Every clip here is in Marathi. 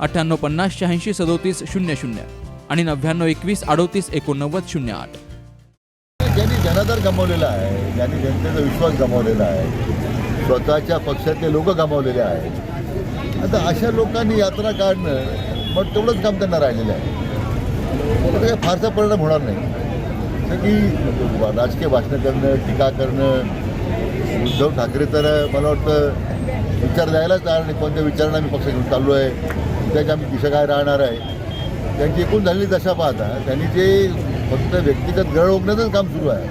अठ्ठ्याण्णव पन्नास शहाऐंशी सदोतीस शून्य शून्य आणि नव्याण्णव एकवीस अडोतीस एकोणनव्वद शून्य आठ. ज्यांनी जनाधार गमावलेला आहे ज्यांनी जनतेचा विश्वास गमावलेला आहे स्वतःच्या पक्षातले लोक गमावलेले आहेत. आता अशा लोकांनी यात्रा काढणं मग तेवढंच काम त्यांना राहिलेलं आहे. त्याचा काही फारसा परिणाम होणार नाही. तर की राजकीय भाषणं करणं टीका करणं उद्धव ठाकरे तर मला वाटतं विचार द्यायलाच तयार नाही. कोणत्या विचारांना मी पक्ष घेऊन चाललो आहे त्याची आम्ही दिशा काय राहणार आहे त्यांची एकूण झालेली दशा पाहता त्यांनी जे फक्त व्यक्तिगत गळ ओकण्याचंच काम सुरू आहे.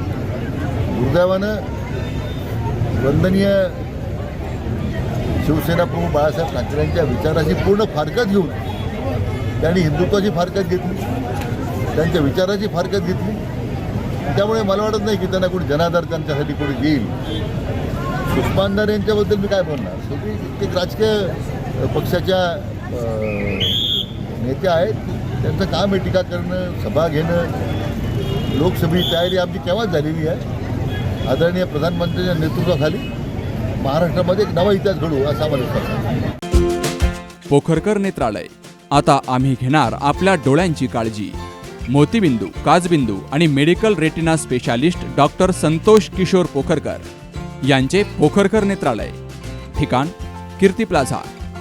दुर्दैवानं वंदनीय शिवसेना प्रमुख बाळासाहेब ठाकरेंच्या विचाराची पूर्ण फारकत घेऊन त्यांनी हिंदुत्वाची फारकत घेतली. त्यांच्या विचाराची फारकत घेतली. त्यामुळे मला वाटत नाही की त्यांना कोणी जनाधार त्यांच्यासाठी कोणी देईल. सुषमानदार यांच्याबद्दल मी काय बोलणार? शेवटी एक राजकीय पक्षाच्या नेते आहेत. त्यांचं काम आहे टीका करणं सभा घेणं. लोकसभेची तयारी आमची केव्हाच झालेली आहे. आदरणीय प्रधानमंत्र्यांच्या नेतृत्वाखाली महाराष्ट्रामध्ये एक नवा इतिहास घडू असा मला विश्वास पोखरकर नेत्रालय. आता आम्ही घेणार आपल्या डोळ्यांची काळजी. मोतीबिंदू काजबिंदू आणि medical retina specialist doctor Santosh Kishore Pokharkar यांचे पोखरकर नेत्रालय. ठिकाण Kirti plaza.